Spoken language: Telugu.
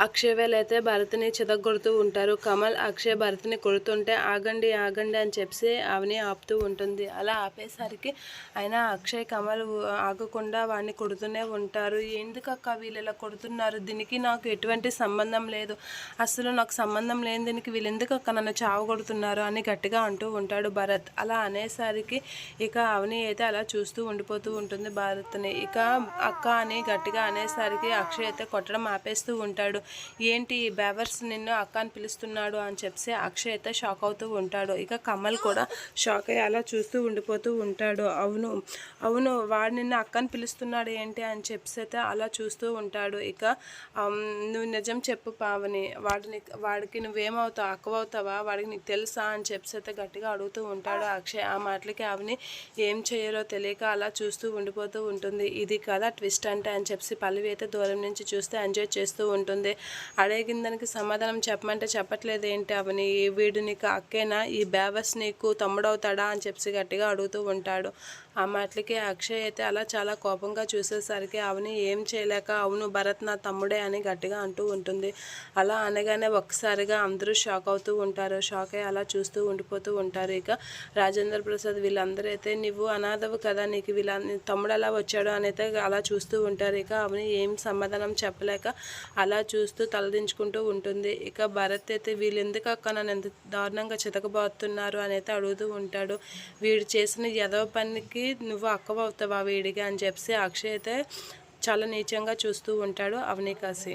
అక్షయ్ వేలైతే భరత్ని చిదగొడుతూ ఉంటారు. కమల్ అక్షయ్ భరత్ని కొడుతుంటే ఆగండి ఆగండి అని చెప్పి ఆవిని ఆపుతూ ఉంటుంది. అలా ఆపేసరికి అయినా అక్షయ్ కమల్ ఆగకుండా వాడిని కొడుతూనే ఉంటారు. ఎందుకు అక్క వీళ్ళు ఇలా కొడుతున్నారు? దీనికి నాకు ఎటువంటి సంబంధం లేదు. అసలు నాకు సంబంధం లేని దీనికి వీళ్ళు ఎందుకు అక్క నన్ను చావు కొడుతున్నారు? అని గట్టిగా అంటూ ఉంటాడు భరత్. అలా అనేసరికి ఇక అవని అయితే అలా చూస్తూ ఉండిపోతూ ఉంటుంది భరత్ని. ఇక అక్క అని గట్టిగా అనేసరికి అక్షయ్ అయితే కొట్టడం ఆపేస్తూ ఉంటాడు. ఏంటి ఈ బేవర్స్ నిన్ను అక్కని పిలుస్తున్నాడు అని చెప్పి అక్షయ్ అయితే షాక్ అవుతూ ఉంటాడు. ఇక కమల్ కూడా షాక్ అయ్యి అలా చూస్తూ ఉండిపోతూ ఉంటాడు. అవును అవును వాడు నిన్ను అక్కని పిలుస్తున్నాడు ఏంటి అని చెప్పి అయితే అలా చూస్తూ ఉంటాడు. ఇక నువ్వు నిజం చెప్పు పావని. వాడిని వాడికి నువ్వేమవుతావు అక్కవవుతావా? వాడికి నీకు తెలుసా అని చెప్పి అయితే గట్టిగా అడుగుతూ ఉంటాడు అక్షయ్. ఆ మాటలకి అవని ఏం చేయాలో తెలియక అలా చూస్తూ ఉండిపోతూ ఉంటుంది. ఇది కదా ట్విస్ట్ అంటే అని చెప్పి పల్లవి అయితే దూరం నుంచి చూస్తే ఎంజాయ్ చేస్తూ ఉంటుంది. అడిగిన దానికి సమాధానం చెప్పమంటే చెప్పట్లేదు ఏంటి అవని? వీడు నీకు అక్కేనా? ఈ బేవస్ నీకు తమ్ముడవుతాడా? అని చెప్పి గట్టిగా అడుగుతూ ఉంటాడు. ఆ మాటలకి అక్షయ్ అయితే అలా చాలా కోపంగా చూసేసరికి అవని ఏం చేయలేక అవును భరత్ నా తమ్ముడే అని గట్టిగా అంటూ ఉంటుంది. అలా అనగానే ఒక్కసారిగా అందరూ షాక్ అవుతూ ఉంటారు. షాక్ అయ్యి అలా చూస్తూ ఉండిపోతూ ఉంటారు. ఇక రాజేంద్ర ప్రసాద్ వీళ్ళందరూ అయితే నువ్వు అనాథవు కదా నీకు వీళ్ళ తమ్ముడు అలా వచ్చాడు అని అయితే అలా చూస్తూ ఉంటారు. ఇక అవని ఏం సమాధానం చెప్పలేక అలా చూస్తూ తలదించుకుంటూ ఉంటుంది. ఇక భరత్ అయితే వీళ్ళు ఎందుకు అక్క నన్ను ఎంత దారుణంగా చితకబోతున్నారు అని అయితే అడుగుతూ ఉంటాడు. వీడు చేసిన యదవ పనికి నువ్వు అక్కవవుతావా వీడిగా అని చెప్పి అక్షయ్ అయితే చాలా నీచంగా చూస్తూ ఉంటాడు అవని కాసి